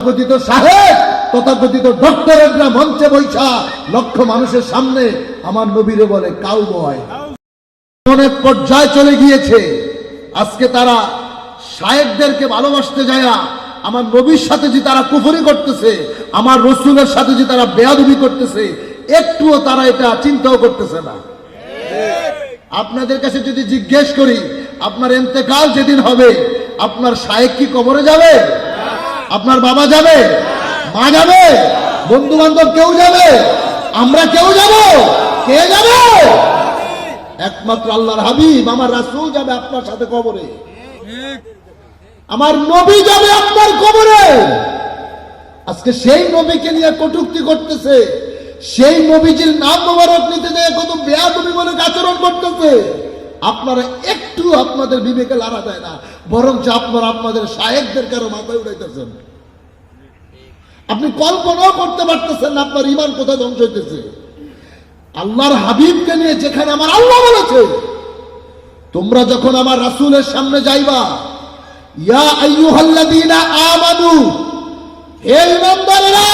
তথাকথিত সাহেব, তথাকথিত ডক্টরেটরা মঞ্চে বৈশা লক্ষ মানুষের সামনে আমার নবীরে বলে কাউ বয় অনেক পর্যায়ে চলে গিয়েছে। আজকে তারা সাহেবদেরকে ভালোবাসতে যায় আমার নবীর সাথে যে তারা কুফরি করতেছে, আমার রসুলের সাথে যে তারা বেয়াদবি করতেছে, একটুও তারা এটা চিন্তাও করতেছে না। আপনাদের কাছে যদি জিজ্ঞেস করি, আপনার এন্তেকাল যেদিন হবে, আপনার সাহেব কি কবরে যাবে? আপনার বাবা যাবে? মা যাবে? বন্ধু বান্ধব কেউ যাবে? আমরা কেউ যাব? কে যাবে? একমাত্র আল্লাহর হাবিব, আমার রাসূল যাবে আপনার সাথে কবরে। আমার নবী যাবে আপনার কবরে। আজকে সেই নবীকে নিয়ে কটুক্তি করতেছে। সেই নবীজির নাম মোবারক নিতে যায় কত বেয়াদবি বলে আচরণ করতেছে। আপনারা একটু আপনাদের বিবেকে লাড়া দেয় না, বরঞ্চ আপনারা আপনাদের সাহেবদের কারও মাথায় উড়াইতেছেন আপনি কল্পনাও করতে পারতেছেন না আপনার ইমান কোথায় ধ্বংস হইতেছে। আল্লাহর হাবিবকে নিয়ে যেখানে আমার আল্লাহ বলেছে তোমরা যখন আমার রাসূলের সামনে যাইবা ইয়া আইয়ুহাল্লাযীনা আমানু হে ইমানদারেরা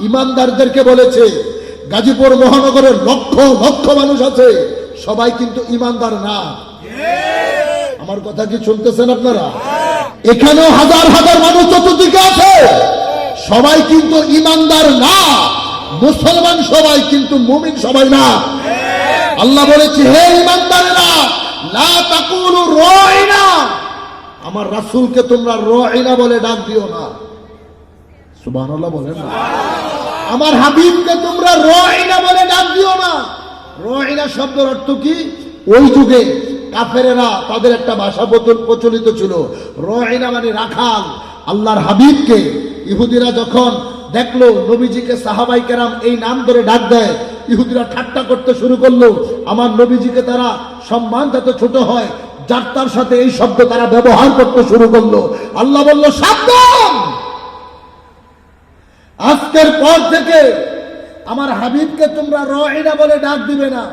ইমানদারদেরকে বলেছে গাজীপুর মহানগরের লক্ষ লক্ষ মানুষ আছে সবাই কিন্তু ইমানদার না। আমার কথা কি শুনতেছেন আপনারা? এখানেও হাজার হাজার মানুষ চতুর্দিকে আছে। সবাই কিন্তু ইমানদার না। মুসলমান সবাই কিন্তু মুমিন সবাই না। আল্লাহ বলেছে, হে ইমানদারেরা, লা তাকুলু রাইনা। আমার রাসূলকে তোমরা রাইনা বলে ডাক দিও না। সুবহানাল্লাহ বলেন না। আমার হাবিবকে তোমরা রাইনা বলে ডাক দিও না। রাইনা শব্দের অর্থ কি? ওই যুগে কাফেরেরা তাদের একটা ভাষা প্রচল- প্রচলিত ছিল। রাইনা মানে রাখাল। আল্লাহর হাবিবকে ইহুদিরা যখন দেখল, নবীজিকে সাহাবাই কেরাম এই নাম ধরে ডাক দেয়, ইহুদিরা ঠাট্টা করতে শুরু করল। আমার নবীজিকে তারা সম্মান যাতে ছোট হয়, যার তার সাথে এই শব্দ তারা ব্যবহার করতে শুরু করল। আল্লাহ বলল, সাবধান! আজকের পর থেকে আমার হাবিবকে তোমরা রহিনা বলে ডাক দিবে না।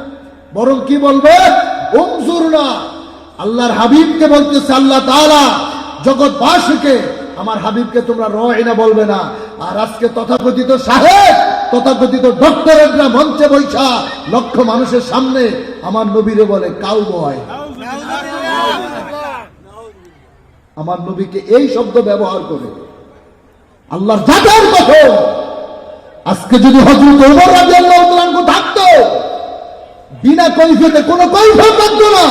বরং কি বলবে? আল্লাহর হাবিবকে বলতেছে আল্লাহ তাআলা, জগৎবাসীকে আমার হাবিবকে তোমরা রহিনা বলবে না। আর আজকে তথাকথিত সাহেব, তথাকথিত ডক্টরেটরা মঞ্চে বৈশা লক্ষ মানুষের সামনে আমার নবীরে বলে কাউ বয় আমার নবীকে এই শব্দ ব্যবহার করে আল্লাহর জাতের আজকে যদি হজরত ওমর আনহু থাকতো, বিনা কৈফিয়তে কোনো কৈফিয়ত থাকতো না।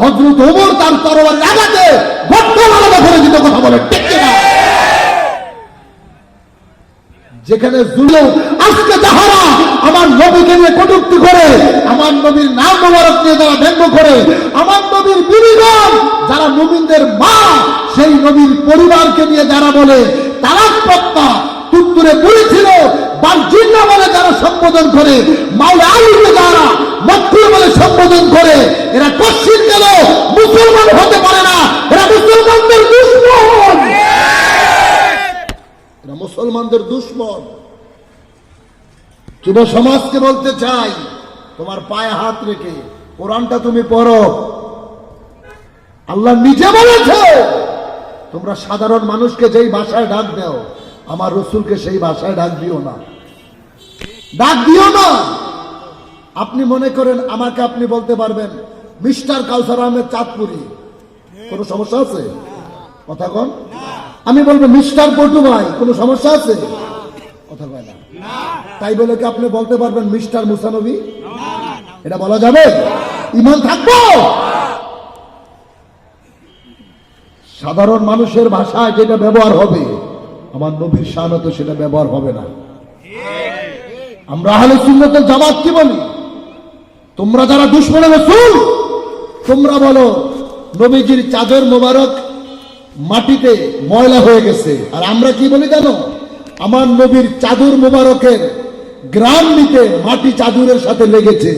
হজরত ওমর তার তরবারি আলাদা করে দিত, কথা বলে ঠিক না। যেখানে আজকে যাহারা আমার নবীকে নিয়ে কটূক্তি করে, আমার নবীর নাম মোবারক নিয়ে যারা ব্যঙ্গ করে, আমার নবীর বিনিগণ যারা নবীনদের মা, সেই নবীর পরিবারকে নিয়ে যারা বলে, তারা প্রত্যা তুত্তুরে পড়েছিল বার্জিন্না বলে যারা সম্বোধন করে, মাওলা আলীকে যারা মক্কুর বলে সম্বোধন করে, এরা পশ্চিম গেল মুসলমান হতে পারে না এরা মুসলমানদের দুশ্মন এরা মুসলমানদের দুশ্মন। যুব সমাজকে বলতে চাই, তোমার পায়ে হাত রেখে কোরআনটা তুমি পড়ো। আল্লাহ নিজে বলেছে, তোমরা সাধারণ মানুষকে যেই ভাষায় ডাক দাও, আমার রসুলকে সেই ভাষায় ডাক দিও না। ডাক দিও না। আপনি মনে করেন আমাকে আপনি বলতে পারবেন, মিস্টার কাউসার আহমেদ চাঁদপুরি। কোনো সমস্যা আছে? কথা কন। আমি বলব, মিস্টার পটু ভাই কোনো সমস্যা আছে? কথা কয় না। তাই বলে কি আপনি বলতে পারবেন, মিস্টার মুসানবী? এটা বলা যাবে? ইমান থাকব? সাধারণ মানুষের ভাষায় যেটা ব্যবহার হবে, আমার নবীর শানতে সেটা ব্যবহার হবে না। আমরা আহলে সুন্নতের জামাত কি বলি? তোমরা যারা দুশ্মনে রসুল, তোমরা বলো, নবীজির চাদর মোবারক মাটিতে ময়লা হয়ে গেছে। আর আমরা কি বলি জানো? আমার নবীর চাদর মোবারকের গ্রাম নিতে মাটি চাদরের সাথে লেগেছে।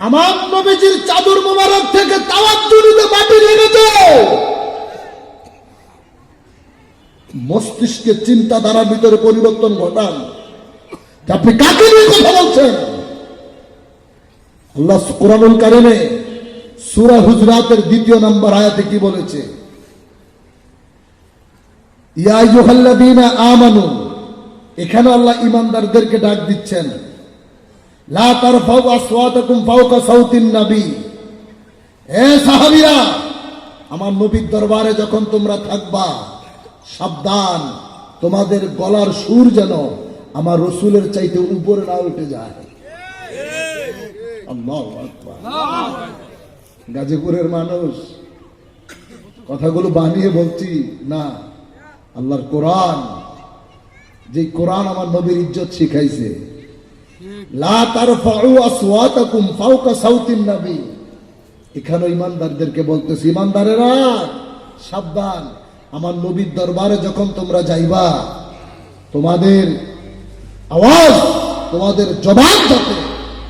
আমার নবীজির থেকে মাটি লেগেছে। মস্তিষ্কের চিন্তাধারার ভিতরে পরিবর্তন ঘটান। আপনি কাকে নিয়ে কথা বলছেন? আল্লাহ কোরআনুল কারিমে সূরা হুজরাতের দ্বিতীয় নম্বর আয়াতে কি বলেছে? আমানু, এখানে আল্লাহ ইমানদারদেরকে ডাক দিচ্ছেন। আমার নবীর দরবারে যখন তোমরা থাকবা, সাবধান, তোমাদের গলার সুর যেন আমার রসুলের চাইতে উপরে না উঠে যায়। আল্লাহু। গাজীপুরের মানুষ, কথাগুলো বানিয়ে বলছি, না, আল্লাহর কোরআন, যে কোরআন আমার নবীর ইজ্জত শিখাইছে। এখানে ইমানদারদেরকে বলতেছি, ইমানদারেরা, সাবধান, আমার নবীর দরবারে যখন তোমরা যাইবা, তোমাদের আওয়াজ, তোমাদের জবান যাতে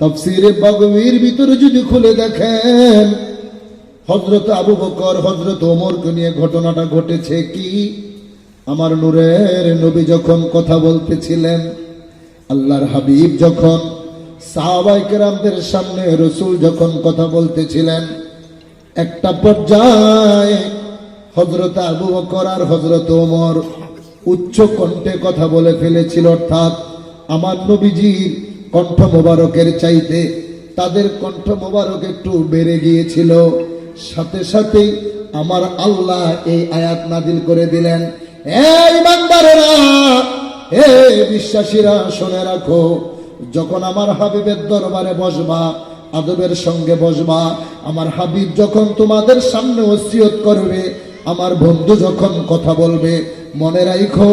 তাফসীরে বাগবীর ভিতরে যদি খুলে দেখেন হজরত আবু বকর হজরত ওমরকে নিয়ে ঘটনাটা ঘটেছে কি? আমার নূরের নবী যখন কথা বলতেছিলেন, আল্লাহর হাবিব যখন সাহাবাই কেরামদের সামনে রসুল যখন কথা বলতেছিলেন, একটা পর্যায়ে হজরত আবু বকর আর হজরত ওমর উচ্চ কণ্ঠে কথা বলে ফেলেছিল, অর্থাৎ আমার নবীজির কণ্ঠ মোবারকের চাইতে তাদের কণ্ঠ মোবারক একটু বেড়ে গিয়েছিল। সাথে সাথেই আমার আল্লাহ এই আয়াত নাদিল করে দিলেন। ইমানদারেরা বিশ্বাসীরা, শুনে রাখো, যখন আমার হাবিবের দরবারে বসবা, আদবের সঙ্গে বসবা, আমার হাবিব যখন তোমাদের সামনে ওসিয়ত করবে, আমার বন্ধু যখন কথা বলবে, মনে রাখো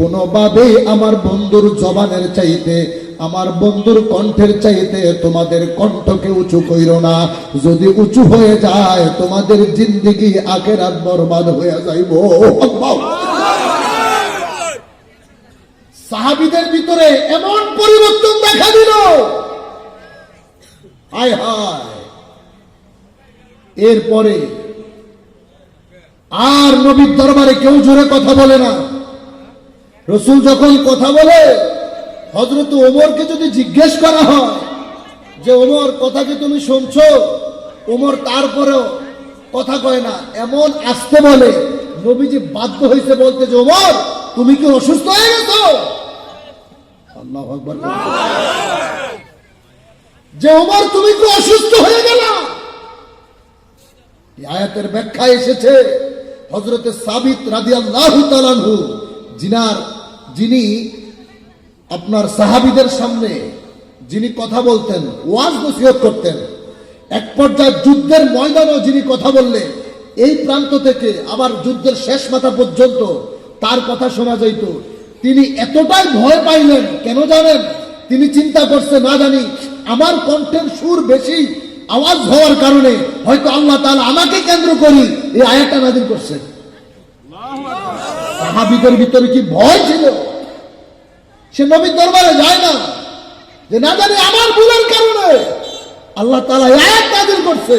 কোনোভাবেই আমার বন্ধুর জবানের চাইতে আমার বন্ধুর কণ্ঠের চাইতে তোমাদের কণ্ঠকে উঁচু কইরো না। যদি উঁচু হয়ে যায়, তোমাদের জিন্দিগি আখেরাত বরবাদ হয়ে যাইব। সাহাবিদের ভিতরে এমন পরিবর্তন দেখা দিল। হায় হায়! এরপরে আর নবীর দরবারে কেউ জোরে কথা বলে না। রসুল যখন কথা বলে হজরত ওমরকে যদি জিজ্ঞেস করা হয় যে, ওমর, কথা কি তুমি শুনছো? ওমর তারপরেও কথা কয় না। এমন আসতে বলে, নবীজি বাধ্য হয়েছে বলতে যে, ওমর, তুমি কি অসুস্থ হয়ে গেছো? আল্লাহ আকবার যে, ওমর, তুমি কি অসুস্থ হয়ে গেল? আয়াতের ব্যাখ্যা এসেছে হজরতে সাবিত রাদি আল্লাহ তালানহু জিনার যিনি আপনার সাহাবিদের সামনে যিনি কথা বলতেন, ওয়াজ নসিহত করতেন, এক পর্যায়ে যুদ্ধের ময়দানেও যিনি কথা বললেন এই প্রান্ত থেকে আবার যুদ্ধের শেষ মাথা পর্যন্ত তার কথা শোনা যাইত। তিনি এতটাই ভয় পাইলেন, কেন জানেন? তিনি চিন্তা করছে, না জানি, আমার কণ্ঠের সুর বেশি আওয়াজ হওয়ার কারণে হয়তো আল্লাহ তাআলা আমাকে কেন্দ্র করি এই আয়াতটা নাজিল করছেন। সাহাবিদের ভিতরে কি ভয় ছিল? সে নবীর দরবারে যায় না। যে না জানি আমার ভুলের কারণে আল্লাহ তালা নাজিল করছে।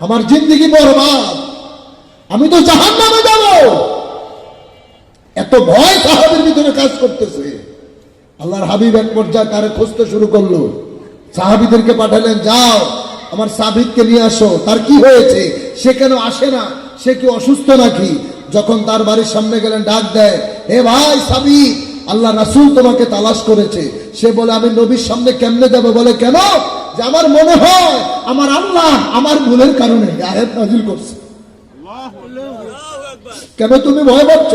আমার জিন্দিগি বরবাদ। আমি তো জাহান নামে যাব। এত ভয় সাহাবির ভিতরে কাজ করতেছে। আল্লাহর হাবিব এক পর্যায়ে তারে খুঁজতে শুরু করল। সাহাবিদেরকে পাঠালেন, যাও, আমার সাবিদকে নিয়ে আসো। তার কি হয়েছে? সে কেন আসে না? সে কি অসুস্থ নাকি? যখন তার বাড়ির সামনে গেলেন, ডাক দেয়, হে ভাই সাবিদ আল্লাহ রাসূল তোমাকে তালাশ করেছে। সে বলে আমি নবীর সামনে কেমনে যাব? বলে কেন? যে আমার মনে হয় আমার আল্লাহ আমার ভুলের কারণে আয়াত নাজিল করছে। কেন তুমি ভয় পাচ্ছ?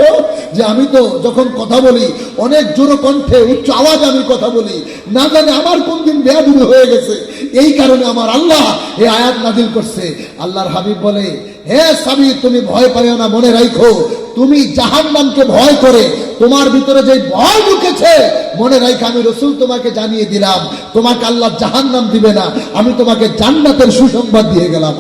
যে আমি তো যখন কথা বলি অনেক জোর কণ্ঠে উচ্চ আওয়াজ আমি কথা বলি না জানি আমার কোন দিন বেয়াদুবি হয়ে গেছে। এই কারণে আমার আল্লাহ এই আয়াত নাজিল করছে। আল্লাহর হাবিব বলে হে সাবি তুমি ভয় পাইও না মনে রাখো তুমি জাহান নামকে ভয় করে তোমার ভিতরে যে ভয় ঢুকেছে, মনে রাখে আমি রসুল তোমাকে জানিয়ে দিলাম। তোমাকে আল্লাহ জাহান নাম দিবে না। আমি তোমাকে জান্নাতের সুসংবাদ দিয়ে গেলাম।